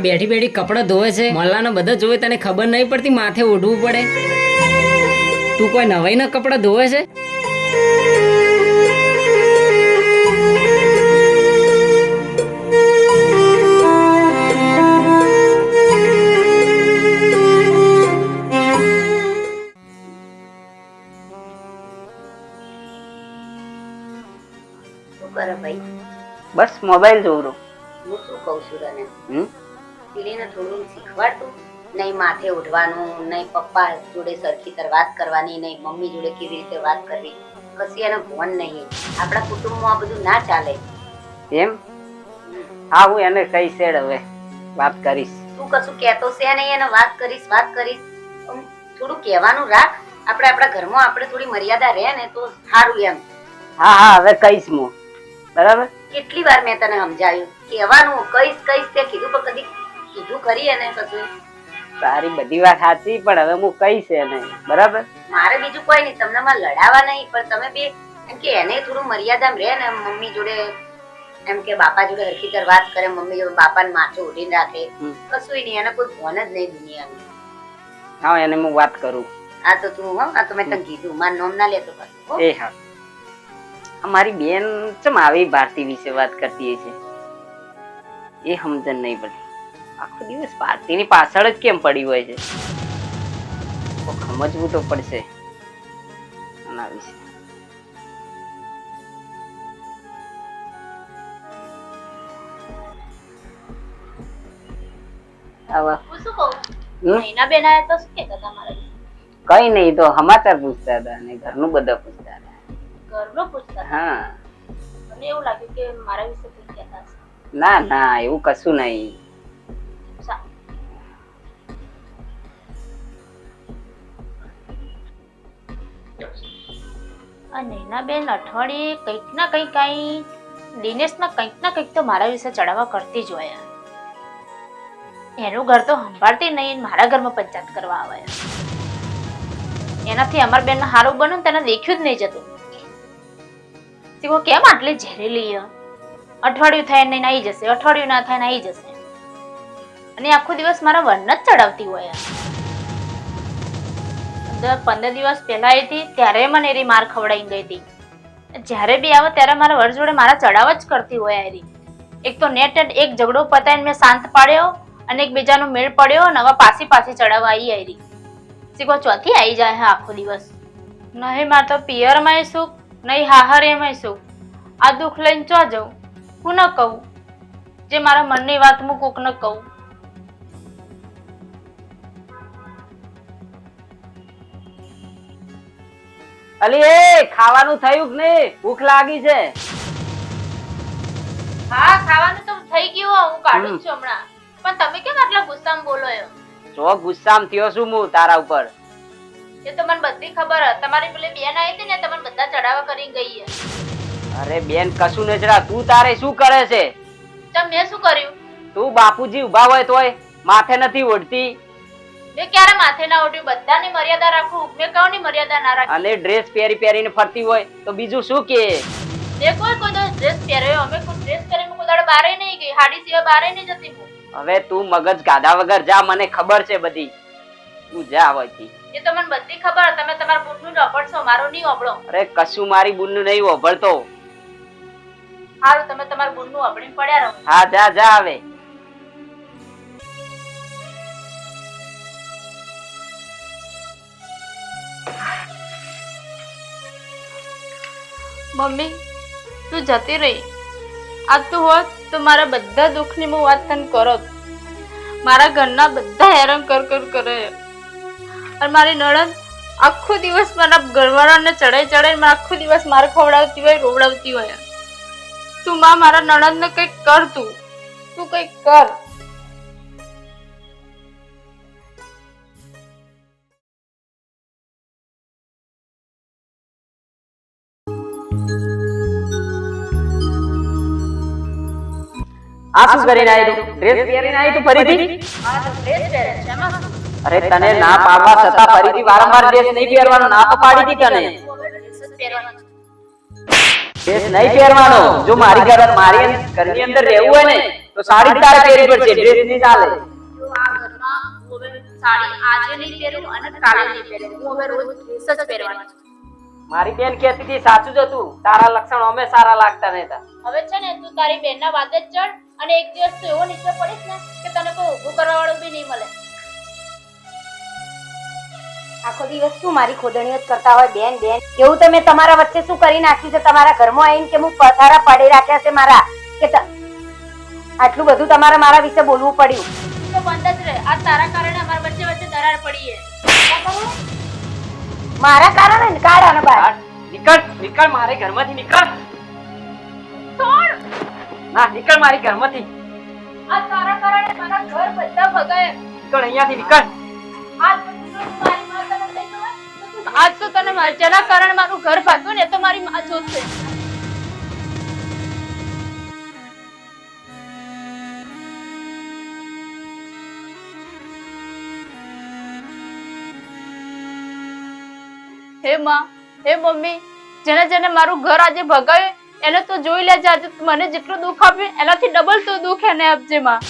આ બેઠી બેઠી કપડાં ધોવે છે. મલ્લાને બધા જોવે તને ખબર નહીં પડતી માથે ઓઢવું પડે. તું કોઈ નવાઈ ના કપડાં ધોવે છે? બસ મોબાઈલ જોઉં છું. હું શું કઉ છું તને? હમ? પીલીને થોડું શીખવાડતું નહીં માથે ઉઠવાનું નહીં પપ્પા જોડે સરખી તર વાત કરવાની નહીં મમ્મી જોડે કેવી રીતે વાત કરવી કશી એનો ભવન નહીં. આપણા કુટુંબમાં આ બધું ના ચાલે. એમ? હા હું એને કઈ શેડ હવે વાત કરીશ. તું કશું કહેતો છે નહીં એને વાત કરીશ વાત કરીશ. થોડું કહેવાનું રાખ. આપણે આપણા ઘરમાં આપણે થોડી મર્યાદા રહે ને તો સારું એમ. હા હા હવે કહીશ હું. બરાબર? કેટલી વાર મેં તને સમજાવ્યું? કહેવાનું કઈશ કઈશ તે કીધું પણ કદી કીધું ખરી એને કશું તારી બધી વાત સાચી પણ હવે હું કહીશ એને. બરાબર? મારે બીજું કોઈ નહીં તમને માં લડાવા નહીં પણ તમે બે એમ કે એને થોડું મર્યાદામાં રહે ને મમ્મી જોડે એમ કે બાપા જોડે હરખીતર વાત કરે મમ્મી જોડે બાપાને માથે ઉડીને રાખે. કશું નહીં એને કોઈ ફોન જ નહીં દુનિયામાં હા એને હું વાત કરું. આ તો તું હો આ તો મેં તને કીધું માર નોમ ના લેતો પાછું. એ હા. અમારી બેન ચમ આવી ભારતી વિશે વાત કરતી છે? એ સમજણ નહીં પડી આખો દિવસ પાર્ટીની પાછળ જ કેમ પડી હોય છે? સમજવું તો પડશે આના વિશે. કઈ નહીં તો સમાચાર પૂછતા હતા અને ઘરનું બધા પૂછતા હતા. ઘરનું પૂછતા હા. મને એવું લાગ્યું કે મારા વિશે ના ના એવું કશું નહીં. આ નૈનાબેન અઠવાડિયે કંઈક ના કંઈક કાંઈ દિનેશના કંઈક ના કંઈક તો મારા વિશે ચડાવવા કરતી જ હોય એનું ઘર તો સંભાળતી નહીં મારા ઘરમાં પંચાયત કરવા આવે એનાથી અમાર બેન હારું બન્યું તેને દેખ્યું જ નહીં જતું તેઓ કેમ આટલી ઝેરેલી? અઠવાડિયું થાય ને આવી જશે, અઠવાડિયું ના થાય ને આવી જશે અને આખો દિવસ મારા વન જ ચડાવતી હોય. દર પંદર દિવસ પહેલાં આવી હતી ત્યારે મને એરી માર ખવડાવી ગઈ હતી. જ્યારે બી આવે ત્યારે મારા વર જોડે મારા ચડાવ જ કરતી હોય એરી. એક તો નેટ એક ઝઘડો પતાવીને મેં શાંત પાડ્યો અને એકબીજાનો મેળ પડ્યો અને હવે પાછી પાછી ચડાવવા આવી આયરી શીખો ચોથી આવી જાય હા આખો દિવસ. નહીં માર તો પિયરમાં સુખ, નહીં હાહરેમાં સુખ. આ દુઃખ લઈને ચો જવું હું ન કહું? જે મારા મનની વાત હું કોક ન કહું. અલી એ ખાવાનું થયું કે નહીં? ભૂખ લાગી છે. હા ખાવાનું તો થઈ ગયું હું કાઢું છું હમણાં. પણ તમે કેમ આટલા ગુસ્સામાં બોલો એમ? જો ગુસ્સામાં થયો છું હું તારા ઉપર. એ તો મને બધી ખબર તમારી પેલી બેન આવી હતી ને તમને બધા ચડાવા કરી ગઈ અરે બેન કશું નજરા તું તારે શું કરે છે? ચમ મેં શું કર્યું? તું બાપુજી ઊભા હોય તોય માથે નથી ઓઢતી. મેં ક્યારે માથે ના ઉઠ્યું બધાની મર્યાદા રાખો મેં કઉની મર્યાદા ના રાખો. અને ડ્રેસ પહેરી પહેરીને ફરતી હોય તો બીજું શું કે? તે કોઈ કોઈ ડ્રેસ પહેર્યો અમે કોઈ ડ્રેસ પહેરીને કોઈ દાડે બારે નહીં ગઈ હાડી સિવાય બારે નહીં જતી હું. હવે તું મગજ ગાધા વગર જા મને ખબર છે બધી. તું જા હવેથી. એ તો મને બધી ખબર તમે તમારા બુનનું અપડશો મારું નહીં અપડો અરે કશું મારી બુનનું નહીં ઓભળતો હાલ તમે તમારા બુનનું અપડીને પડ્યા રહો. હા જા જા હવે. મમ્મી, તું જતી રહી. આ હોત તો મારા બધા દુઃખની હું વાત તને કરો મારા ઘરના બધા હેરાન કર કર કરે. અને મારી નણંદ આખો દિવસ મારા ઘરવાળાને ચડાઈ ચડાઈ મને આખો દિવસ મારે ખવડાવતી હોય, રોવડાવતી હોય. તું માં, મારા નણંદને કંઈક કર તું. તું કંઈક કર. આ શું કરીને આવી તું. ડ્રેસ પહેરીને આવી તું ફરીથી? અરે તને ના પાડવા છતાં ફરીથી વારંવાર ડ્રેસ નહીં પહેરવાનો ના તો પાડી હતી તને. ડ્રેસ નહીં પહેરવાનો. જો મારી ઘર ઘરની અંદર રહેવું હોય ને તો સાડી જ તારે પહેરવી પડશે. ડ્રેસ નહીં ચાલે. બેન કહેતી હતી સાચું જ હતું. તારા લક્ષણ અમે સારા લાગતા નતા હવે છે ને તું તારી બેનના વાદે જ ચડ અને એક દિવસ તું એવો નીચે પડીશ ને કે તને કોઈ ઊભું કરવા વાળું બી નહીં મળે. આખો દિવસ શું મારી ખોદણીઓ જ કરતા હોય બેન બેન? એવું તમે તમારા વચ્ચે શું કરી નાખ્યું છે? તમારા ઘરમાં આવીને કે હું પથારા પાડી રાખ્યા છે મારા? કે આટલું બધું તમારે મારા વિશે બોલવું પડ્યું. તો બંધ જ રહે. આ તારા કારણે અમારા વચ્ચે વચ્ચે દરાર પડી છે. મારા કારણે ને? કાઢ આને બહાર નીકળ નીકળ મારે ઘરમાંથી નીકળ. ના નીકળ મારી ઘરમાંથી. આ તારા કારણે મારા ઘર બધા ભગાય. નીકળ અહીંયાથી નીકળ. આજ તો તને જેના કારણે મારું ઘર ભાગ્યું ને તો મારી માં જોશે. હે માં હે મમ્મી જેને જેને મારું ઘર આજે ભગાવ્યું એને તો જોઈ લેજે આજે મને જેટલું દુઃખ આપ્યું એનાથી ડબલ તો દુઃખ એને આપજે માં.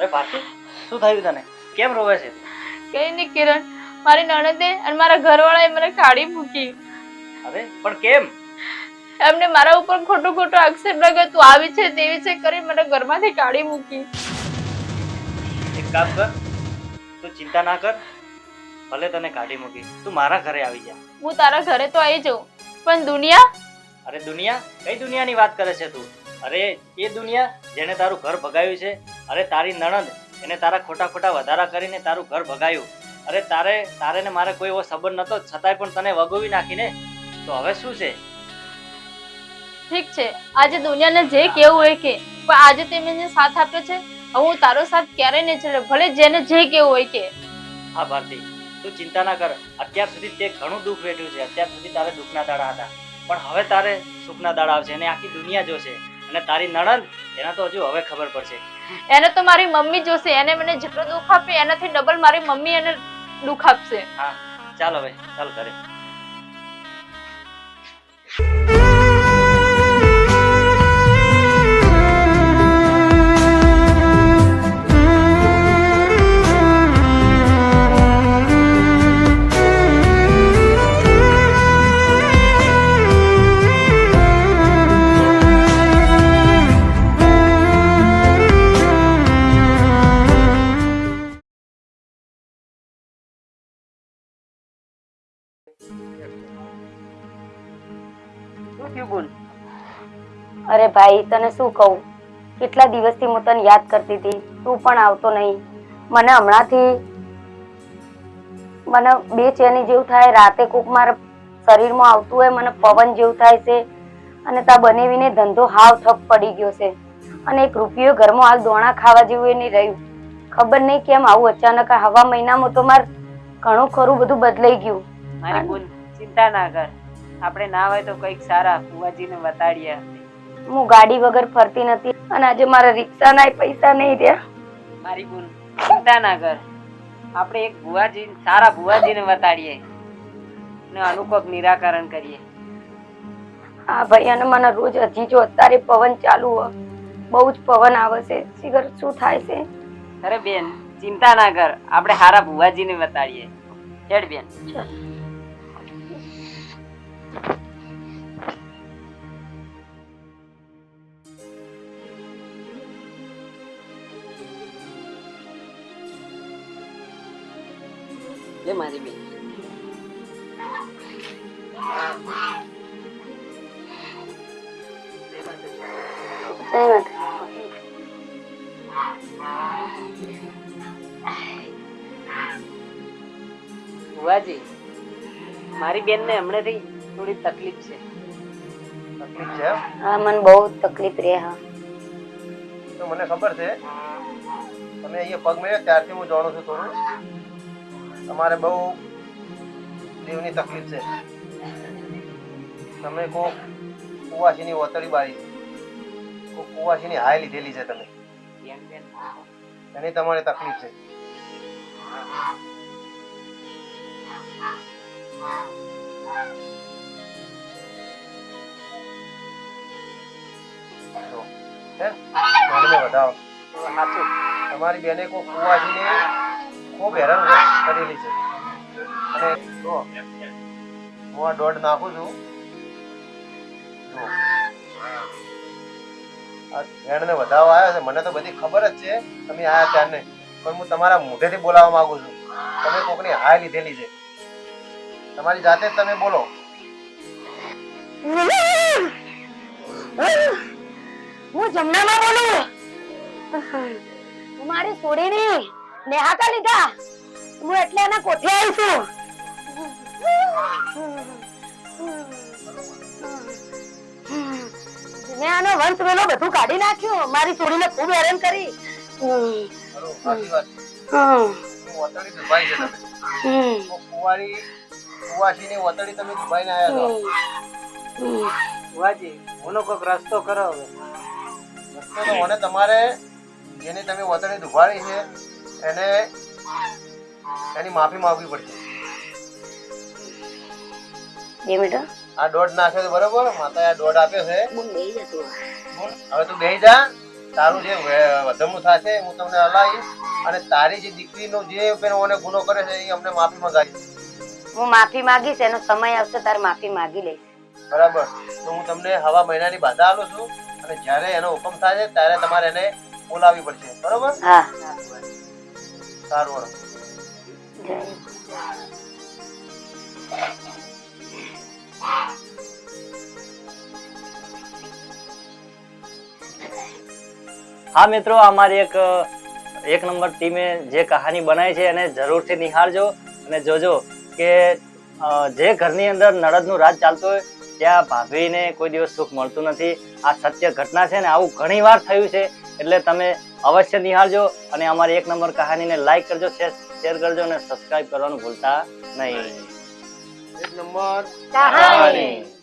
અરે ભારતી શું થયું તને? કેમ રોવે છે? કઈ નહીં કિરણ મારી નણંદે અને મારા ઘરવાળાએ મને કાઢી મૂકી. અરે પણ કેમ? એમને મારા ઉપર ખોટું ખોટું આક્ષેપ લગાવ્યો તું આવી છે તેવી છે કરી મને ઘરમાંથી કાઢી મૂકી. એક કામ કર તું ચિંતા ના કર ભલે તને કાઢી મૂકી. તું મારા ઘરે આવી જા. હું તારા ઘરે તો આવી જઉં. પણ દુનિયા? અરે દુનિયા? કઈ દુનિયાની વાત કરે છે તું? અરે એ દુનિયા જેને તારું ઘર ભગાવ્યું છે અરે તારી નણંદ એને તારા ખોટા ખોટા વધારા કરીને તારું ઘર ભગાયું. અરે તારે તારે ને મારે કોઈ એવો સંબંધ નતો છતાંય પણ તને વગોવી નાખીને. તો હવે શું છે? ઠીક છે. આજે દુનિયાને જે કેવું હોય કે. પણ આજે તે મને સાથ આપ્યો છે. હવે હું તારો સાથ ક્યારેય નહીં છોડે. ભલે જેને જે કેવું હોય કે. હા ભારતી. તું ચિંતા ના કર. અત્યાર સુધી તે ઘણું દુઃખ વેઠ્યું છે. અત્યાર સુધી તારે દુઃખના દાડા હતા. પણ હવે તારે સુખના દાડા આવશે અને આખી દુનિયા જોશે. અને તારી નણંદ એના તો હજુ હવે ખબર પડશે. એને તો મારી મમ્મી જોશે. એને મને જેટલું દુઃખ આપ્યું એનાથી ડબલ મારી મમ્મી એને દુઃખ આપશે. હા. ચાલ હવે. ચાલ ઘરે. અરે ભાઈ, તને શું કહું? કેટલા દિવસથી હું તને યાદ કરતી હતી. તું પણ આવતો નહીં. મને હમણાંથી મને બે ચેની જેવું થાય. રાતે કોક મારા શરીરમાં આવતું હોય, મને પવન જેવું થાય છે. અને તા બનેવીને ધંધો હાવ ઠપ પડી ગયો છે. અને એક રૂપિયો ઘરમાં હાલ દોણા ખાવા જેવું એ નહીં રહ્યું. ખબર નહીં કેમ આવું અચાનક હવા મહિનામાં તો માર ઘણું ખરું બધું બદલાઈ ગયું. મારી બોલ ચિંતા ના કર. આપણે ના હોય તો કંઈક સારા ફુવાજીને બતાડીએ હું ગાડી વગર ફરતી નથી અને આજે મારા રિક્ષાના પૈસા નહીં રહ્યા. મારી બોલ ચિંતા ના કર. આપણે એક ભુવાજી સારા ભુવાજીને બતાડીએ ને આનું નિરાકરણ કરીએ. હા ભાઈ અને મને રોજ હજી જો અત્યારે પવન ચાલુ હોય બહુ જ પવન આવે છે. શિખર શું થાય છે? અરે બેન ચિંતા ના કર. આપણે સારા ભુવાજીને બતાડીએ. હેડ બેન. લે મારી બેન. મારી બેનને હમણાંથી થોડી તકલીફ છે. તકલીફ છે હા મને બહુ તકલીફ રહે હા. તો મને ખબર છે. તમે અહીંયા પગ મેળ્યો ત્યારથી હું જાણું છું થોડું. તમારે બહુ દેવની તકલીફ છે. તમે કોક કુવાસીની ઓતળી બારી કોક કુવાસીની હાય લીધેલી છે તમે. એની તમારે તકલીફ છે. તમારી બેને કોઈ કુવાસીને ખૂબ હેરાન કરેલી છે. અને જો, હું આ દોઢ નાખું છું. જો. આ ફ્રેન્ડને વધાવો આવ્યો છે, મને તો બધી ખબર જ છે, તમે આયા ત્યારને પણ હું તમારા મોઢેથી બોલાવવા માંગુ છું. તમે કોકની હાય લીધેલી છે. તમારી જાતે જ તમે બોલો. હું જમનામાં બોલું? મારી છોડીની નેહાકા લીધા? હું એટલે એના કોઠે આવી છું. મેં વંશ વેલો બધું કાઢી નાખ્યું. મારી છોડીને ખૂબ હેરાન કરી. તમે તમે દુભાઈને આવ્યા છો હુંનો કોઈક રસ્તો કરો હવે રસ્તો તો મને તમારે જેને તમે વતડી દુભાડી છે એને એની માફી માંગવી પડશે. બે મિનિટ આ દોઢ નાખ્યો છે બરોબર માતા આ દોઢ આપ્યો છે. હવે તું બેહી જા તારું જે વધમું થશે હું તમને હલાવીશ. અને તારી જે દીકરીનો જે મને ગુનો કરે છે એ અમને માફી મંગાવીશ હું માફી માંગીશ એનો સમય આવશે તારે માફી માંગી લઈશ. બરાબર. તો હું તમને હવા મહિનાની બાધા આલું છું. અને જ્યારે એનો હુકમ થાય છે ત્યારે તમારે એને બોલાવવી પડશે. બરોબર? હા. સારું હા, મિત્રો અમારી એક એક નંબર ટીમે જે કહાની બનાવી છે એને જરૂરથી નિહાળજો અને જોજો કે જે ઘરની અંદર નળદનું રાજ ચાલતું હોય, ત્યાં ભાભીને કોઈ દિવસ સુખ મળતું નથી. આ સત્ય ઘટના છે ને આવું ઘણી વાર થયું છે, એટલે તમે અવશ્ય નિહાળજો અને અમારી એક નંબર કહાનીને લાઈક કરજો શેર કરજો અને સબસ્ક્રાઇબ કરવાનું ભૂલતા નહીં. એક નંબર કહાની.